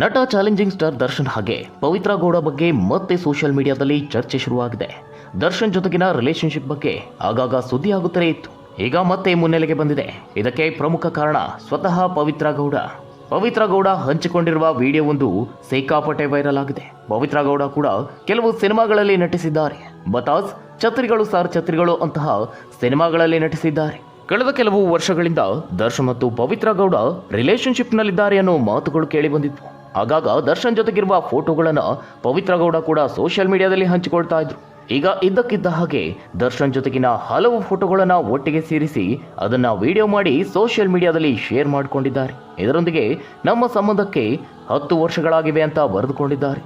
ನಟ challenging star Darshan ಹಾಗೆ ಪವಿತ್ರ ಗೌಡ ಬಗ್ಗೆ ಮತ್ತೆ ಸೋಷಿಯಲ್ ಮೀಡಿಯಾದಲ್ಲಿ ಚರ್ಚೆ ಶುರುವಾಗಿದೆ. ದರ್ಶನ್ ಜೊತೆಗಿನ ರಿಲೇಶನ್ಶಿಪ್ ಬಗ್ಗೆ ಆಗಾಗ ಸುದ್ದಿ ಆಗುತ್ತಲೇ ಇತ್ತು. ಈಗ ಮತ್ತೆ ಮುನ್ನೆಲೆಗೆ ಬಂದಿದೆ. ಇದಕ್ಕೆ ಪ್ರಮುಖ ಕಾರಣ ಸ್ವತಃ ಪವಿತ್ರ ಗೌಡ. ಪವಿತ್ರ ಗೌಡ ಹಂಚಿಕೊಂಡಿರುವ ವಿಡಿಯೋವೊಂದು ಸಿಕ್ಕಾಪಟ್ಟೆ ವೈರಲ್ ಆಗಿದೆ. ಪವಿತ್ರ ಗೌಡ ಕೂಡ ಕೆಲವು ಸಿನಿಮಾಗಳಲ್ಲಿ ನಟಿಸಿದ್ದಾರೆ. ಬತಾಸ್ ಛತ್ರಿಗಳು ಸಾರ್ ಛತ್ರಿಗಳು ಅಂತಹ ಸಿನಿಮಾಗಳಲ್ಲಿ ನಟಿಸಿದ್ದಾರೆ. ಕಳೆದ ಕೆಲವು ವರ್ಷಗಳಿಂದ ದರ್ಶನ್ ಮತ್ತು ಪವಿತ್ರ ಗೌಡ ರಿಲೇಶನ್ಶಿಪ್ನಲ್ಲಿದ್ದಾರೆ ಅನ್ನೋ ಮಾತುಗಳು ಕೇಳಿ ಬಂದಿದ್ವು ಆಗಾಗ ದರ್ಶನ್ ಜೊತೆಗಿರುವ ಫೋಟೋಗಳನ್ನು ಪವಿತ್ರ ಗೌಡ ಕೂಡ ಸೋಷಿಯಲ್ ಮೀಡಿಯಾದಲ್ಲಿ ಹಂಚಿಕೊಳ್ತಾ ಇದ್ರು. ಈಗ ಇದ್ದಕ್ಕಿದ್ದ ಹಾಗೆ ದರ್ಶನ್ ಜೊತೆಗಿನ ಹಲವು ಫೋಟೋಗಳನ್ನು ಒಟ್ಟಿಗೆ ಸೇರಿಸಿ ಅದನ್ನು ವಿಡಿಯೋ ಮಾಡಿ ಸೋಷಿಯಲ್ ಮೀಡಿಯಾದಲ್ಲಿ ಶೇರ್ ಮಾಡಿಕೊಂಡಿದ್ದಾರೆ. ಇದರೊಂದಿಗೆ ನಮ್ಮ ಸಂಬಂಧಕ್ಕೆ ಹತ್ತು ವರ್ಷಗಳಾಗಿವೆ ಅಂತ ಬರೆದುಕೊಂಡಿದ್ದಾರೆ.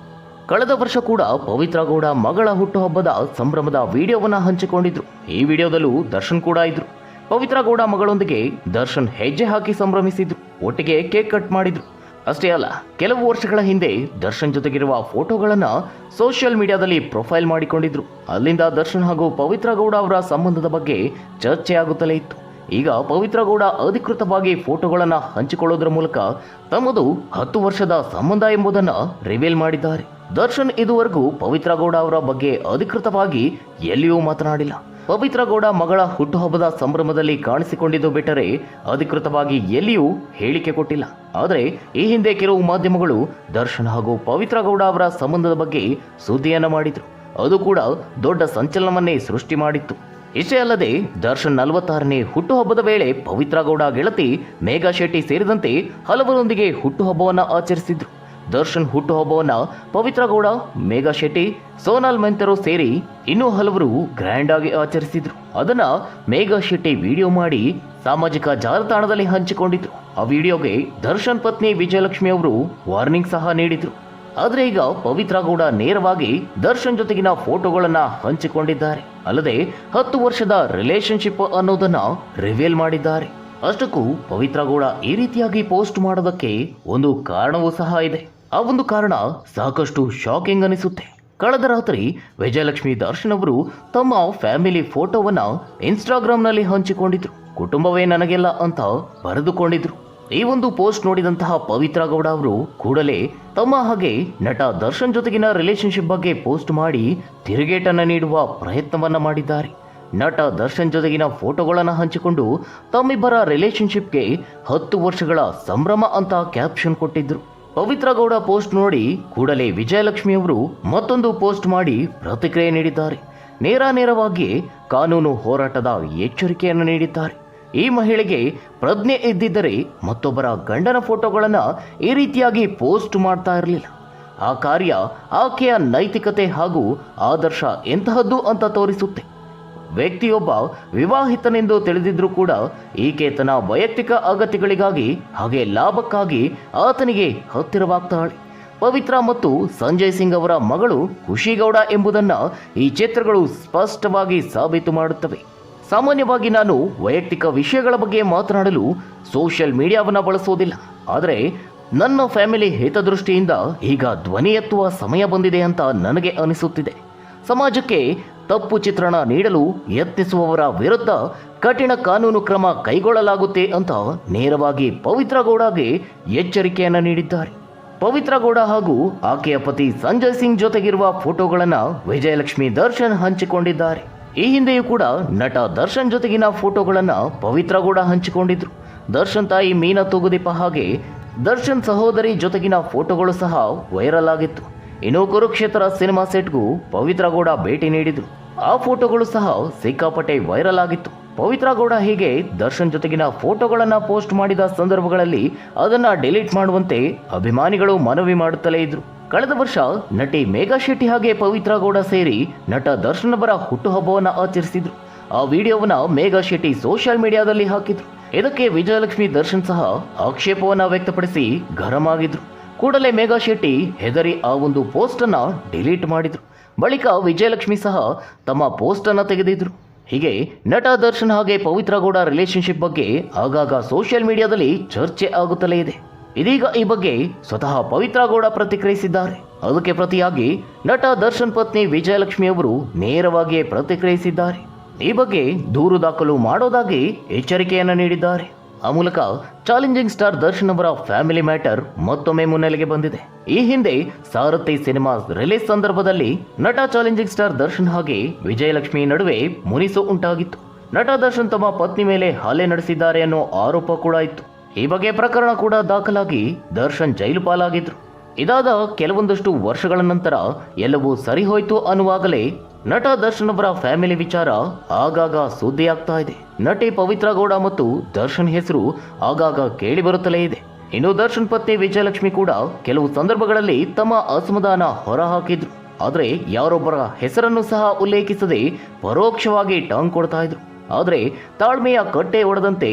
ಕಳೆದ ವರ್ಷ ಕೂಡ ಪವಿತ್ರ ಗೌಡ ಮಗಳ ಹುಟ್ಟುಹಬ್ಬದ ಸಂಭ್ರಮದ ವಿಡಿಯೋವನ್ನು ಹಂಚಿಕೊಂಡಿದ್ರು. ಈ ವಿಡಿಯೋದಲ್ಲೂ ದರ್ಶನ್ ಕೂಡ ಇದ್ರು. ಪವಿತ್ರ ಗೌಡ ಮಗಳೊಂದಿಗೆ ದರ್ಶನ್ ಹೆಜ್ಜೆ ಹಾಕಿ ಸಂಭ್ರಮಿಸಿದ್ರು. ಒಟ್ಟಿಗೆ ಕೇಕ್ ಕಟ್ ಮಾಡಿದ್ರು. ಅಷ್ಟೇ ಅಲ್ಲ, ಕೆಲವು ವರ್ಷಗಳ ಹಿಂದೆ ದರ್ಶನ್ ಜೊತೆಗಿರುವ ಫೋಟೋಗಳನ್ನು ಸೋಷಿಯಲ್ ಮೀಡಿಯಾದಲ್ಲಿ ಪ್ರೊಫೈಲ್ ಮಾಡಿಕೊಂಡಿದ್ರು. ಅಲ್ಲಿಂದ ದರ್ಶನ್ ಹಾಗೂ ಪವಿತ್ರ ಗೌಡ ಅವರ ಸಂಬಂಧದ ಬಗ್ಗೆ ಚರ್ಚೆ ಆಗುತ್ತಲೇ ಇತ್ತು. ಈಗ ಪವಿತ್ರ ಗೌಡ ಅಧಿಕೃತವಾಗಿ ಫೋಟೋಗಳನ್ನು ಹಂಚಿಕೊಳ್ಳೋದ್ರ ಮೂಲಕ ತಮ್ಮದು ಹತ್ತು ವರ್ಷದ ಸಂಬಂಧ ಎಂಬುದನ್ನ ರಿವೀಲ್ ಮಾಡಿದ್ದಾರೆ. ದರ್ಶನ್ ಇದುವರೆಗೂ ಪವಿತ್ರ ಗೌಡ ಅವರ ಬಗ್ಗೆ ಅಧಿಕೃತವಾಗಿ ಎಲ್ಲಿಯೂ ಮಾತನಾಡಿಲ್ಲ. ಪವಿತ್ರ ಗೌಡ ಮಗಳ ಹುಟ್ಟುಹಬ್ಬದ ಸಂಭ್ರಮದಲ್ಲಿ ಕಾಣಿಸಿಕೊಂಡಿದ್ದು ಬಿಟ್ಟರೆ ಅಧಿಕೃತವಾಗಿ ಎಲ್ಲಿಯೂ ಹೇಳಿಕೆ ಕೊಟ್ಟಿಲ್ಲ. ಆದರೆ ಈ ಹಿಂದೆ ಕೆಲವು ಮಾಧ್ಯಮಗಳು ದರ್ಶನ್ ಹಾಗೂ ಪವಿತ್ರ ಗೌಡ ಅವರ ಸಂಬಂಧದ ಬಗ್ಗೆ ಸುದ್ದಿಯನ್ನು ಮಾಡಿದ್ರು. ಅದು ಕೂಡ ದೊಡ್ಡ ಸಂಚಲನವನ್ನೇ ಸೃಷ್ಟಿ ಮಾಡಿತ್ತು. ಇಷ್ಟೇ ಅಲ್ಲದೆ ದರ್ಶನ್ ನಲವತ್ತಾರನೇ ಹುಟ್ಟುಹಬ್ಬದ ವೇಳೆ ಪವಿತ್ರ ಗೌಡ ಗೆಳತಿ ಮೇಘಾ ಶೆಟ್ಟಿ ಸೇರಿದಂತೆ ಹಲವರೊಂದಿಗೆ ಹುಟ್ಟುಹಬ್ಬವನ್ನು ಆಚರಿಸಿದ್ರು. ದರ್ಶನ್ ಹುಟ್ಟುಹಬ್ಬವನ್ನು ಪವಿತ್ರ ಗೌಡ ಮೇಘಾ ಶೆಟ್ಟಿ, ಸೋನಾಲ್ ಮೆಂತರು ಸೇರಿ ಇನ್ನೂ ಹಲವರು ಗ್ರ್ಯಾಂಡ್ ಆಗಿ ಆಚರಿಸಿದ್ರು. ಅದನ್ನ ಮೇಘಾ ಶೆಟ್ಟಿ ವಿಡಿಯೋ ಮಾಡಿ ಸಾಮಾಜಿಕ ಜಾಲತಾಣದಲ್ಲಿ ಹಂಚಿಕೊಂಡಿದ್ರು. ಆ ವಿಡಿಯೋಗೆ ದರ್ಶನ್ ಪತ್ನಿ ವಿಜಯಲಕ್ಷ್ಮಿ ಅವರು ವಾರ್ನಿಂಗ್ ಸಹ ನೀಡಿದ್ರು. ಆದರೆ ಈಗ ಪವಿತ್ರ ಗೌಡ ನೇರವಾಗಿ ದರ್ಶನ್ ಜೊತೆಗಿನ ಫೋಟೋಗಳನ್ನ ಹಂಚಿಕೊಂಡಿದ್ದಾರೆ. ಅಲ್ಲದೆ ಹತ್ತು ವರ್ಷದ ರಿಲೇಶನ್ಶಿಪ್ ಅನ್ನೋದನ್ನ ರಿವೀಲ್ ಮಾಡಿದ್ದಾರೆ. ಅಷ್ಟಕ್ಕೂ ಪವಿತ್ರ ಗೌಡ ಈ ರೀತಿಯಾಗಿ ಪೋಸ್ಟ್ ಮಾಡೋದಕ್ಕೆ ಒಂದು ಕಾರಣವೂ ಸಹ ಇದೆ. ಆ ಒಂದು ಕಾರಣ ಸಾಕಷ್ಟು ಶಾಕಿಂಗ್ ಅನಿಸುತ್ತೆ. ಕಳೆದ ರಾತ್ರಿ ವಿಜಯಲಕ್ಷ್ಮಿ ದರ್ಶನ್ ಅವರು ತಮ್ಮ ಫ್ಯಾಮಿಲಿ ಫೋಟೋವನ್ನು ಇನ್ಸ್ಟಾಗ್ರಾಮ್ನಲ್ಲಿ ಹಂಚಿಕೊಂಡಿದ್ರು. ಕುಟುಂಬವೇ ನನಗೆಲ್ಲ ಅಂತ ಬರೆದುಕೊಂಡಿದ್ರು. ಈ ಒಂದು ಪೋಸ್ಟ್ ನೋಡಿದಂತಹ ಪವಿತ್ರ ಗೌಡ ಅವರು ಕೂಡಲೇ ತಮ್ಮ ಹಾಗೆ ನಟ ದರ್ಶನ್ ಜೊತೆಗಿನ ರಿಲೇಶನ್ಶಿಪ್ ಬಗ್ಗೆ ಪೋಸ್ಟ್ ಮಾಡಿ ತಿರುಗೇಟನ್ನು ನೀಡುವ ಪ್ರಯತ್ನವನ್ನ ಮಾಡಿದ್ದಾರೆ. ನಟ ದರ್ಶನ್ ಜೊತೆಗಿನ ಫೋಟೋಗಳನ್ನು ಹಂಚಿಕೊಂಡು ತಮ್ಮಿಬ್ಬರ ರಿಲೇಶನ್ಶಿಪ್ಗೆ ಹತ್ತು ವರ್ಷಗಳ ಸಂಭ್ರಮ ಅಂತ ಕ್ಯಾಪ್ಷನ್ ಕೊಟ್ಟಿದ್ರು. ಪವಿತ್ರ ಗೌಡ ಪೋಸ್ಟ್ ನೋಡಿ ಕೂಡಲೇ ವಿಜಯಲಕ್ಷ್ಮಿ ಅವರು ಮತ್ತೊಂದು ಪೋಸ್ಟ್ ಮಾಡಿ ಪ್ರತಿಕ್ರಿಯೆ ನೀಡಿದ್ದಾರೆ. ನೇರ ನೇರವಾಗಿ ಕಾನೂನು ಹೋರಾಟದ ಎಚ್ಚರಿಕೆಯನ್ನು ನೀಡಿದ್ದಾರೆ. ಈ ಮಹಿಳೆಗೆ ಪ್ರಜ್ಞೆ ಇದ್ದಿದ್ದರೆ ಮತ್ತೊಬ್ಬರ ಗಂಡನ ಫೋಟೋಗಳನ್ನು ಈ ರೀತಿಯಾಗಿ ಪೋಸ್ಟ್ ಮಾಡ್ತಾ ಇರಲಿಲ್ಲ. ಆ ಕಾರ್ಯ ಆಕೆಯ ನೈತಿಕತೆ ಹಾಗೂ ಆದರ್ಶ ಎಂತಹದ್ದು ಅಂತ ತೋರಿಸುತ್ತೆ. ವ್ಯಕ್ತಿಯೊಬ್ಬ ವಿವಾಹಿತನೆಂದು ತಿಳಿದಿದ್ರೂ ಕೂಡ ಈಕೆ ತನ್ನ ವೈಯಕ್ತಿಕ ಅಗತ್ಯಗಳಿಗಾಗಿ ಹಾಗೆ ಲಾಭಕ್ಕಾಗಿ ಆತನಿಗೆ ಹತ್ತಿರವಾಗ್ತಾಳೆ. ಪವಿತ್ರ ಮತ್ತು ಸಂಜಯ್ ಸಿಂಗ್ ಅವರ ಮಗಳು ಖುಷಿಗೌಡ ಎಂಬುದನ್ನು ಈ ಚಿತ್ರಗಳು ಸ್ಪಷ್ಟವಾಗಿ ಸಾಬೀತು ಮಾಡುತ್ತವೆ. ಸಾಮಾನ್ಯವಾಗಿ ನಾನು ವೈಯಕ್ತಿಕ ವಿಷಯಗಳ ಬಗ್ಗೆ ಮಾತನಾಡಲು ಸೋಷಿಯಲ್ ಮೀಡಿಯಾವನ್ನು ಬಳಸೋದಿಲ್ಲ. ಆದರೆ ನನ್ನ ಫ್ಯಾಮಿಲಿ ಹಿತದೃಷ್ಟಿಯಿಂದ ಈಗ ಧ್ವನಿ ಎತ್ತುವ ಸಮಯ ಬಂದಿದೆ ಅಂತ ನನಗೆ ಅನಿಸುತ್ತಿದೆ. ಸಮಾಜಕ್ಕೆ ತಪ್ಪು ಚಿತ್ರಣ ನೀಡಲು ಯತ್ನಿಸುವವರ ವಿರುದ್ಧ ಕಠಿಣ ಕಾನೂನು ಕ್ರಮ ಕೈಗೊಳ್ಳಲಾಗುತ್ತೆ ಅಂತ ನೇರವಾಗಿ ಪವಿತ್ರಗೌಡಗೆ ಎಚ್ಚರಿಕೆಯನ್ನು ನೀಡಿದ್ದಾರೆ. ಪವಿತ್ರಗೌಡ ಹಾಗೂ ಆಕೆಯ ಪತಿ ಸಂಜಯ್ ಸಿಂಗ್ ಜೊತೆಗಿರುವ ಫೋಟೋಗಳನ್ನು ವಿಜಯಲಕ್ಷ್ಮಿ ದರ್ಶನ್ ಹಂಚಿಕೊಂಡಿದ್ದಾರೆ. ಈ ಹಿಂದೆಯೂ ಕೂಡ ನಟ ದರ್ಶನ್ ಜೊತೆಗಿನ ಫೋಟೋಗಳನ್ನು ಪವಿತ್ರಗೌಡ ಹಂಚಿಕೊಂಡಿದ್ರು. ದರ್ಶನ್ ತಾಯಿ ಮೀನಾ ತೂಗುದೀಪ ಹಾಗೆ ದರ್ಶನ್ ಸಹೋದರಿ ಜೊತೆಗಿನ ಫೋಟೋಗಳು ಸಹ ವೈರಲ್ ಆಗಿತ್ತು. ಇನ್ನು ಕುರುಕ್ಷೇತ್ರ ಸಿನಿಮಾ ಸೆಟ್ಗೂ ಪವಿತ್ರಗೌಡ ಭೇಟಿ ನೀಡಿದ್ರು. ಆ ಫೋಟೋಗಳು ಸಹ ಸಿಕ್ಕಾಪಟ್ಟೆ ವೈರಲ್ ಆಗಿತ್ತು. ಪವಿತ್ರ ಗೌಡ ಹೀಗೆ ದರ್ಶನ್ ಜೊತೆಗಿನ ಫೋಟೋಗಳನ್ನು ಪೋಸ್ಟ್ ಮಾಡಿದ ಸಂದರ್ಭಗಳಲ್ಲಿ ಅದನ್ನ ಡಿಲೀಟ್ ಮಾಡುವಂತೆ ಅಭಿಮಾನಿಗಳು ಮನವಿ ಮಾಡುತ್ತಲೇ ಇದ್ರು. ಕಳೆದ ವರ್ಷ ನಟಿ ಮೇಘಾ ಶೆಟ್ಟಿ ಹಾಗೆ ಪವಿತ್ರ ಗೌಡ ಸೇರಿ ನಟ ದರ್ಶನ್ ಅವರ ಹುಟ್ಟುಹಬ್ಬವನ್ನ ಆಚರಿಸಿದ್ರು. ಆ ವಿಡಿಯೋವನ್ನ ಮೇಘಾ ಶೆಟ್ಟಿ ಸೋಷಿಯಲ್ ಮೀಡಿಯಾದಲ್ಲಿ ಹಾಕಿದ್ರು. ಇದಕ್ಕೆ ವಿಜಯಲಕ್ಷ್ಮಿ ದರ್ಶನ್ ಸಹ ಆಕ್ಷೇಪವನ್ನ ವ್ಯಕ್ತಪಡಿಸಿ ಗರಂ ಆಗಿದ್ರು ಕೂಡಲೇ ಮೇಘಾ ಶೆಟ್ಟಿ ಹೆದರಿ ಆ ಒಂದು ಪೋಸ್ಟ್ ಅನ್ನ ಡಿಲೀಟ್ ಮಾಡಿದ್ರು. ಬಳಿಕ ವಿಜಯಲಕ್ಷ್ಮಿ ಸಹ ತಮ್ಮ ಪೋಸ್ಟ್ ಅನ್ನ ತೆಗೆದಿದ್ರು. ಹೀಗೆ ನಟ ದರ್ಶನ್ ಹಾಗೆ ಪವಿತ್ರ ಗೌಡ ರಿಲೇಶನ್ಶಿಪ್ ಬಗ್ಗೆ ಆಗಾಗ ಸೋಷಿಯಲ್ ಮೀಡಿಯಾದಲ್ಲಿ ಚರ್ಚೆ ಆಗುತ್ತಲೇ ಇದೆ. ಇದೀಗ ಈ ಬಗ್ಗೆ ಸ್ವತಃ ಪವಿತ್ರ ಗೌಡ ಪ್ರತಿಕ್ರಿಯಿಸಿದ್ದಾರೆ. ಅದಕ್ಕೆ ಪ್ರತಿಯಾಗಿ ನಟ ದರ್ಶನ್ ಪತ್ನಿ ವಿಜಯಲಕ್ಷ್ಮಿ ಅವರು ನೇರವಾಗಿಯೇ ಪ್ರತಿಕ್ರಿಯಿಸಿದ್ದಾರೆ. ಈ ಬಗ್ಗೆ ದೂರು ದಾಖಲು ಮಾಡೋದಾಗಿ ಎಚ್ಚರಿಕೆಯನ್ನು ನೀಡಿದ್ದಾರೆ. ಆ ಮೂಲಕ ಚಾಲೆಂಜಿಂಗ್ ಸ್ಟಾರ್ ದರ್ಶನ್ ಅವರ ಫ್ಯಾಮಿಲಿ ಮ್ಯಾಟರ್ ಮತ್ತೊಮ್ಮೆ ಮುನ್ನೆಲೆಗೆ ಬಂದಿದೆ. ಈ ಹಿಂದೆ ಸಾರಥಿ ಸಿನಿಮಾ ರಿಲೀಸ್ ಸಂದರ್ಭದಲ್ಲಿ ನಟ ಚಾಲೆಂಜಿಂಗ್ ಸ್ಟಾರ್ ದರ್ಶನ್ ಹಾಗೆ ವಿಜಯಲಕ್ಷ್ಮಿ ನಡುವೆ ಮುನಿಸು ಉಂಟಾಗಿತ್ತು. ನಟ ದರ್ಶನ್ ತಮ್ಮ ಪತ್ನಿ ಮೇಲೆ ಹಲ್ಲೆ ನಡೆಸಿದ್ದಾರೆ ಅನ್ನೋ ಆರೋಪ ಕೂಡ ಇತ್ತು. ಈ ಬಗ್ಗೆ ಪ್ರಕರಣ ಕೂಡ ದಾಖಲಾಗಿ ದರ್ಶನ್ ಜೈಲು ಪಾಲಾಗಿದ್ರು. ಇದಾದ ಕೆಲವೊಂದಷ್ಟು ವರ್ಷಗಳ ನಂತರ ಎಲ್ಲವೂ ಸರಿಹೋಯ್ತು ಅನ್ನುವಾಗಲೇ ನಟ ದರ್ಶನ್ ಅವರ ಫ್ಯಾಮಿಲಿ ವಿಚಾರ ಆಗಾಗ ಸುದ್ದಿಯಾಗ್ತಾ ಇದೆ. ನಟಿ ಪವಿತ್ರ ಗೌಡ ಮತ್ತು ದರ್ಶನ್ ಹೆಸರು ಆಗಾಗ ಕೇಳಿ ಬರುತ್ತಲೇ ಇದೆ. ಇನ್ನು ದರ್ಶನ್ ಪತ್ನಿ ವಿಜಯಲಕ್ಷ್ಮಿ ಕೂಡ ಕೆಲವು ಸಂದರ್ಭಗಳಲ್ಲಿ ತಮ್ಮ ಅಸಮಾಧಾನ ಹೊರಹಾಕಿದ್ರು. ಆದರೆ ಯಾರೊಬ್ಬರ ಹೆಸರನ್ನು ಸಹ ಉಲ್ಲೇಖಿಸದೆ ಪರೋಕ್ಷವಾಗಿ ಟಾಂಗ್ ಕೊಡ್ತಾ ಇದ್ರು. ಆದರೆ ತಾಳ್ಮೆಯ ಕಟ್ಟೆ ಒಡೆದಂತೆ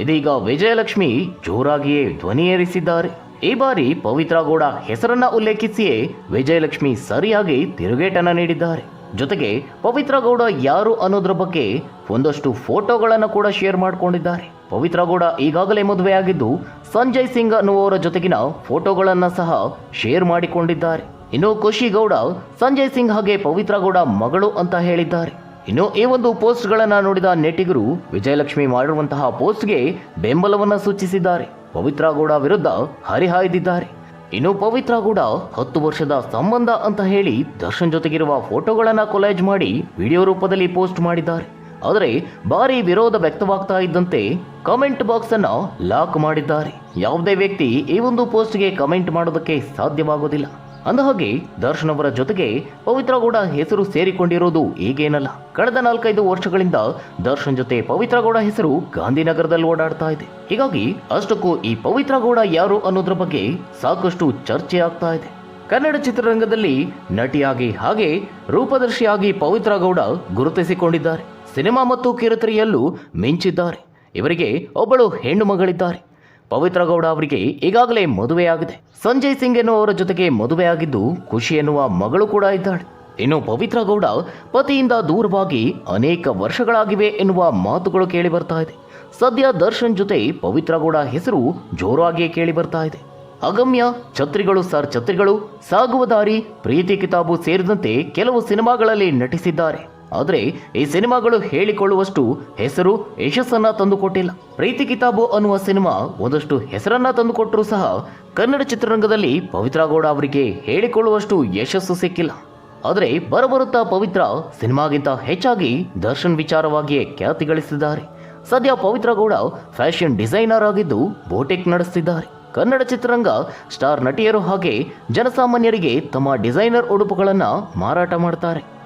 ಇದೀಗ ವಿಜಯಲಕ್ಷ್ಮಿ ಜೋರಾಗಿಯೇ ಧ್ವನಿ ಏರಿಸಿದ್ದಾರೆ. ಈ ಬಾರಿ ಪವಿತ್ರ ಗೌಡ ಹೆಸರನ್ನ ಉಲ್ಲೇಖಿಸಿಯೇ ವಿಜಯಲಕ್ಷ್ಮಿ ಸರಿಯಾಗಿ ತಿರುಗೇಟನ್ನ ನೀಡಿದ್ದಾರೆ. ಜೊತೆಗೆ ಪವಿತ್ರ ಗೌಡ ಯಾರು ಅನ್ನೋದ್ರ ಬಗ್ಗೆ ಒಂದಷ್ಟು ಫೋಟೋಗಳನ್ನು ಕೂಡ ಶೇರ್ ಮಾಡಿಕೊಂಡಿದ್ದಾರೆ. ಪವಿತ್ರ ಗೌಡ ಈಗಾಗಲೇ ಮದುವೆಯಾಗಿದ್ದು ಸಂಜಯ್ ಸಿಂಗ್ ಅನ್ನುವವರ ಜೊತೆಗಿನ ಫೋಟೋಗಳನ್ನು ಸಹ ಶೇರ್ ಮಾಡಿಕೊಂಡಿದ್ದಾರೆ. ಇನ್ನು ಖುಷಿ ಗೌಡ ಸಂಜಯ್ ಸಿಂಗ್ ಹಾಗೆ ಪವಿತ್ರ ಗೌಡ ಮಗಳು ಅಂತ ಹೇಳಿದ್ದಾರೆ. ಇನ್ನು ಈ ಒಂದು ಪೋಸ್ಟ್ಗಳನ್ನು ನೋಡಿದ ನೆಟ್ಟಿಗರು ವಿಜಯಲಕ್ಷ್ಮಿ ಮಾಡಿರುವಂತಹ ಪೋಸ್ಟ್ಗೆ ಬೆಂಬಲವನ್ನ ಸೂಚಿಸಿದ್ದಾರೆ. ಪವಿತ್ರ ಗೌಡ ವಿರುದ್ಧ ಹರಿಹಾಯ್ದಿದ್ದಾರೆ. ಇನ್ನು ಪವಿತ್ರ ಕೂಡ ಹತ್ತು ವರ್ಷದ ಸಂಬಂಧ ಅಂತ ಹೇಳಿ ದರ್ಶನ್ ಜೊತೆಗಿರುವ ಫೋಟೋಗಳನ್ನು ಕೊಲೇಜ್ ಮಾಡಿ ವಿಡಿಯೋ ರೂಪದಲ್ಲಿ ಪೋಸ್ಟ್ ಮಾಡಿದ್ದಾರೆ. ಆದರೆ ಭಾರಿ ವಿರೋಧ ವ್ಯಕ್ತವಾಗ್ತಾ ಇದ್ದಂತೆ ಕಮೆಂಟ್ ಬಾಕ್ಸ್ ಅನ್ನು ಲಾಕ್ ಮಾಡಿದ್ದಾರೆ. ಯಾವುದೇ ವ್ಯಕ್ತಿ ಈ ಒಂದು ಪೋಸ್ಟ್ಗೆ ಕಮೆಂಟ್ ಮಾಡೋದಕ್ಕೆ ಸಾಧ್ಯವಾಗೋದಿಲ್ಲ. ಅಂದಹಾಗೆ ದರ್ಶನ್ ಅವರ ಜೊತೆಗೆ ಪವಿತ್ರ ಗೌಡ ಹೆಸರು ಸೇರಿಕೊಂಡಿರೋದು ಈಗೇನಲ್ಲ. ಕಳೆದ ನಾಲ್ಕೈದು ವರ್ಷಗಳಿಂದ ದರ್ಶನ್ ಜೊತೆ ಪವಿತ್ರ ಗೌಡ ಹೆಸರು ಗಾಂಧಿನಗರದಲ್ಲಿ ಓಡಾಡ್ತಾ ಇದೆ. ಹೀಗಾಗಿ ಅಷ್ಟಕ್ಕೂ ಈ ಪವಿತ್ರ ಗೌಡ ಯಾರು ಅನ್ನೋದ್ರ ಬಗ್ಗೆ ಸಾಕಷ್ಟು ಚರ್ಚೆ ಆಗ್ತಾ ಇದೆ. ಕನ್ನಡ ಚಿತ್ರರಂಗದಲ್ಲಿ ನಟಿಯಾಗಿ ಹಾಗೆ ರೂಪದರ್ಶಿಯಾಗಿ ಪವಿತ್ರ ಗೌಡ ಗುರುತಿಸಿಕೊಂಡಿದ್ದಾರೆ. ಸಿನಿಮಾ ಮತ್ತು ಕಿರುತೆರೆಯಲ್ಲೂ ಮಿಂಚಿದ್ದಾರೆ. ಇವರಿಗೆ ಒಬ್ಬಳು ಹೆಣ್ಣು ಮಗಳಿದ್ದಾರೆ. ಪವಿತ್ರ ಗೌಡ ಅವರಿಗೆ ಈಗಾಗಲೇ ಮದುವೆಯಾಗಿದೆ. ಸಂಜಯ್ ಸಿಂಗ್ ಎನ್ನುವರ ಜೊತೆಗೆ ಮದುವೆಯಾಗಿದ್ದು ಖುಷಿ ಎನ್ನುವ ಮಗಳು ಕೂಡ ಇದ್ದಾಳೆ. ಇನ್ನು ಪವಿತ್ರ ಗೌಡ ಪತಿಯಿಂದ ದೂರವಾಗಿ ಅನೇಕ ವರ್ಷಗಳಾಗಿವೆ ಎನ್ನುವ ಮಾತುಗಳು ಕೇಳಿ ಬರ್ತಾ ಇದೆ. ಸದ್ಯ ದರ್ಶನ್ ಜೊತೆ ಪವಿತ್ರ ಗೌಡ ಹೆಸರು ಜೋರಾಗಿಯೇ ಕೇಳಿ ಬರ್ತಾ ಇದೆ. ಅಗಮ್ಯ, ಛತ್ರಿಗಳು ಸರ್ ಛತ್ರಿಗಳು, ಸಾಗುವ ದಾರಿ, ಪ್ರೀತಿ ಕಿತಾಬು ಸೇರಿದಂತೆ ಕೆಲವು ಸಿನಿಮಾಗಳಲ್ಲಿ ನಟಿಸಿದ್ದಾರೆ. ಆದರೆ ಈ ಸಿನಿಮಾಗಳು ಹೇಳಿಕೊಳ್ಳುವಷ್ಟು ಹೆಸರು ಯಶಸ್ಸನ್ನ ತಂದುಕೊಟ್ಟಿಲ್ಲ. ಪ್ರೀತಿ ಕಿತಾಬು ಅನ್ನುವ ಸಿನಿಮಾ ಒಂದಷ್ಟು ಹೆಸರನ್ನ ತಂದುಕೊಟ್ಟರೂ ಸಹ ಕನ್ನಡ ಚಿತ್ರರಂಗದಲ್ಲಿ ಪವಿತ್ರ ಗೌಡ ಅವರಿಗೆ ಹೇಳಿಕೊಳ್ಳುವಷ್ಟು ಯಶಸ್ಸು ಸಿಕ್ಕಿಲ್ಲ. ಆದರೆ ಬರಬರುತ್ತಾ ಪವಿತ್ರ ಸಿನಿಮಾಗಿಂತ ಹೆಚ್ಚಾಗಿ ದರ್ಶನ್ ವಿಚಾರವಾಗಿಯೇ ಖ್ಯಾತಿ ಗಳಿಸಿದ್ದಾರೆ. ಸದ್ಯ ಪವಿತ್ರ ಗೌಡ ಫ್ಯಾಷನ್ ಡಿಸೈನರ್ ಆಗಿದ್ದು ಬೋಟೆಕ್ ನಡೆಸುತ್ತಿದ್ದಾರೆ ಕನ್ನಡ ಚಿತ್ರರಂಗ ಸ್ಟಾರ್ ನಟಿಯರು ಹಾಗೆ ಜನಸಾಮಾನ್ಯರಿಗೆ ತಮ್ಮ ಡಿಸೈನರ್ ಉಡುಪುಗಳನ್ನು ಮಾರಾಟ ಮಾಡ್ತಾರೆ.